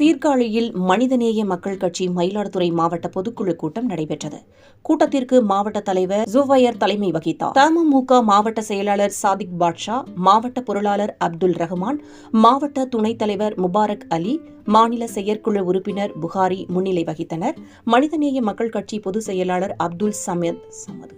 சீர்காழியில் மனிதநேய மக்கள் கட்சி மயிலாடுதுறை மாவட்ட பொதுக்குழு கூட்டம் நடைபெற்றது. கூட்டத்திற்கு மாவட்ட தலைவர் ஜுவையர் தலைமை வகித்தார். தமுமுக மாவட்ட செயலாளர் சாதிக் பாட்ஷா மாவட்ட பொருளாளர் அப்துல் ரஹ்மான் மாவட்ட துணைத் தலைவர் முபாரக் அலி மாநில செயற்குழு உறுப்பினர் புகாரி முன்னிலை வகித்தனர். மனிதநேய மக்கள் கட்சி பொதுச் செயலாளர் அப்துல் சமத் சமத்.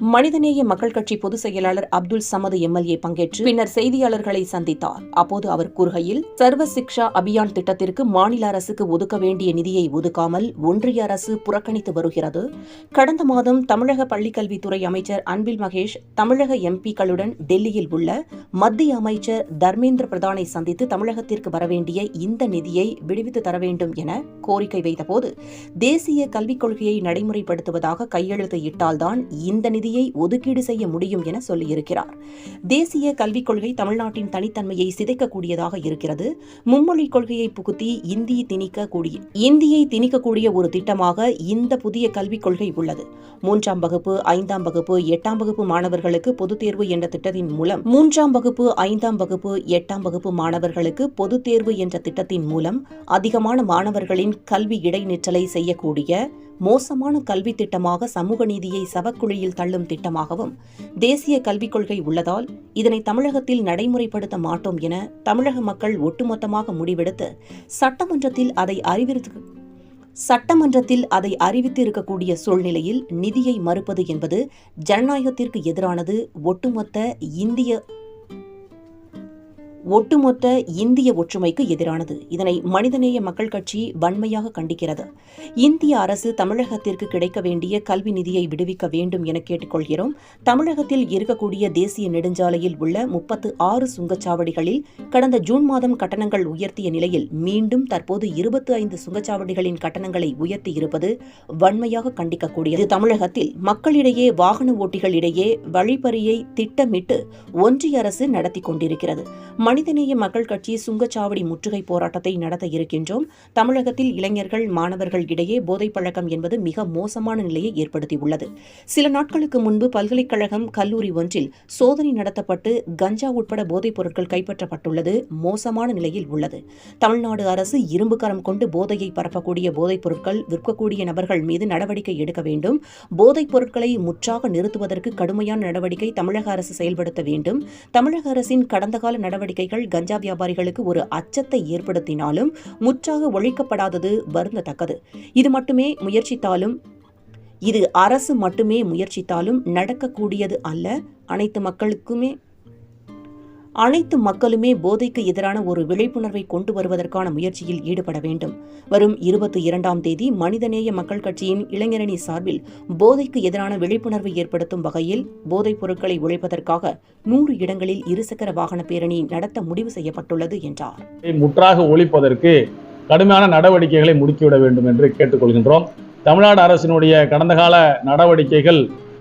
மனிதநேய மக்கள் கட்சி பொதுச் செயலாளர் அப்துல் சமது எம்எல்ஏ பங்கேற்று பின்னர் செய்தியாளர்களை சந்தித்தார். அப்போது அவர் கூறுகையில் சர்வ சிக்ஷா அபியான் திட்டத்திற்கு மாநில அரசுக்கு ஒதுக்க வேண்டிய நிதியை ஒதுக்காமல் ஒன்றிய அரசு புறக்கணித்து வருகிறது. கடந்த மாதம் தமிழக பள்ளிக்கல்வித்துறை அமைச்சர் அன்பில் மகேஷ் தமிழக எம்பிக்களுடன் டெல்லியில் உள்ள மத்திய அமைச்சர் தர்மேந்திர பிரதானை சந்தித்து தமிழகத்திற்கு வரவேண்டிய இந்த நிதியை விடுவித்து தர வேண்டும் என கோரிக்கை வைத்தபோது தேசிய கல்விக் கொள்கையை நடைமுறைப்படுத்துவதாக கையெழுத்து இட்டால்தான் இந்த நிதி நிதியை ஒதுக்கீடு செய்ய முடியும் என சொல்லியிருக்கிறார். தேசிய கல்விக் கொள்கை தமிழ்நாட்டின் தனித்தன்மையை சிதைக்கக்கூடியதாக இருக்கிறது. மும்மொழி கொள்கையை புகுத்தி இந்தி திணிக்கக்கூடிய இந்தியை திணிக்கக்கூடிய ஒரு திட்டமாக இந்த புதிய கல்விக் கொள்கை உள்ளது. மூன்றாம் வகுப்பு ஐந்தாம் வகுப்பு எட்டாம் வகுப்பு மாணவர்களுக்கு பொதுத் தேர்வு என்ற திட்டத்தின் மூலம் மூன்றாம் வகுப்பு ஐந்தாம் வகுப்பு எட்டாம் வகுப்பு மாணவர்களுக்கு பொதுத் தேர்வு என்ற திட்டத்தின் மூலம் அதிகமான மாணவர்களின் கல்வி இடைநிற்றலை செய்யக்கூடிய மோசமான கல்வி திட்டமாக சமூக நீதியை சவக்குழியில் தள்ளும் திட்டமாகவும் தேசிய கல்விக் கொள்கை உள்ளதால் இதனை தமிழகத்தில் நடைமுறைப்படுத்த மாட்டோம் என தமிழக மக்கள் ஒட்டுமொத்தமாக முடிவெடுத்து சட்டமன்றத்தில் அதை அறிவித்து சட்டமன்றத்தில் அதை அறிவித்து இருக்கக்கூடிய சூழ்நிலையில் நிதியை மறுப்பது என்பது ஜனநாயகத்திற்கு எதிரானது ஒட்டுமொத்த இந்திய ஒட்டுமொத்த இந்திய ஒற்றுமைக்கு எதிரானது. இதனை மனிதநேய மக்கள் கட்சி வன்மையாக கண்டிக்கிறது. இந்திய அரசு தமிழகத்திற்கு கிடைக்க வேண்டிய கல்வி நிதியை விடுவிக்க வேண்டும் என கேட்டுக்கொள்கிறோம். தமிழகத்தில் இருக்கக்கூடிய தேசிய நெடுஞ்சாலையில் உள்ள முப்பத்து ஆறு சுங்கச்சாவடிகளில் கடந்த ஜூன் மாதம் கட்டணங்கள் உயர்த்திய நிலையில் மீண்டும் தற்போது இருபத்தி ஐந்து சுங்கச்சாவடிகளின் கட்டணங்களை உயர்த்தி இருப்பது வன்மையாக கண்டிக்கக்கூடியது. தமிழகத்தில் மக்களிடையே வாகன ஓட்டிகளிடையே வழிப்பறியை திட்டமிட்டு ஒன்றிய அரசு நடத்தி கொண்டிருக்கிறது. மனிதநேய மக்கள் கட்சி சுங்கச்சாவடி முற்றுகை போராட்டத்தை நடத்த இருக்கின்றோம். தமிழகத்தில் இளைஞர்கள் மாணவர்கள் இடையே போதைப் பழக்கம் என்பது மிக மோசமான நிலையை ஏற்படுத்தியுள்ளது. சில நாட்களுக்கு முன்பு பல்கலைக்கழகம் கல்லூரி ஒன்றில் சோதனை நடத்தப்பட்டு கஞ்சா உட்பட போதைப் பொருட்கள் கைப்பற்றப்பட்டுள்ளது மோசமான நிலையில் உள்ளது. தமிழ்நாடு அரசு இரும்பு கரம் கொண்டு போதையை பரப்பக்கூடிய போதைப் பொருட்கள் விற்கக்கூடிய நபர்கள் மீது நடவடிக்கை எடுக்க வேண்டும். போதைப் பொருட்களை முற்றாக நிறுத்துவதற்கு கடுமையான நடவடிக்கை தமிழக அரசு செயல்படுத்த வேண்டும். தமிழக அரசின் கடந்த கால நடவடிக்கைகள் கஞ்சா வியாபாரிகளுக்கு ஒரு அச்சத்தை ஏற்படுத்தினாலும் முற்றாக ஒழிக்கப்படாதது வருந்தத்தக்கது. இது மட்டுமே முயற்சித்தாலும் இது அரசு மட்டுமே முயற்சித்தாலும் நடக்கக்கூடியது அல்ல. அனைத்து மக்களுக்குமே அனைத்து மக்களுமே போதைக்கு எதிரான ஒரு விழிப்புணர்வை கொண்டு வருவதற்கான முயற்சியில் ஈடுபட வேண்டும். வரும் இருபத்தி இரண்டாம் தேதி மனிதநேய மக்கள் கட்சியின் இளைஞரணி சார்பில் போதைக்கு எதிரான விழிப்புணர்வை ஏற்படுத்தும் வகையில் போதைப் பொருட்களை ஒழிப்பதற்காக நூறு இடங்களில் இருசக்கர வாகன பேரணி நடத்த முடிவு செய்யப்பட்டுள்ளது என்றார். முற்றாக ஒழிப்பதற்கு கடுமையான நடவடிக்கைகளை முடுக்கிவிட வேண்டும் என்று கேட்டுக்கொள்கின்றோம். தமிழ்நாடு அரசினுடைய கடந்த கால நடவடிக்கைகள்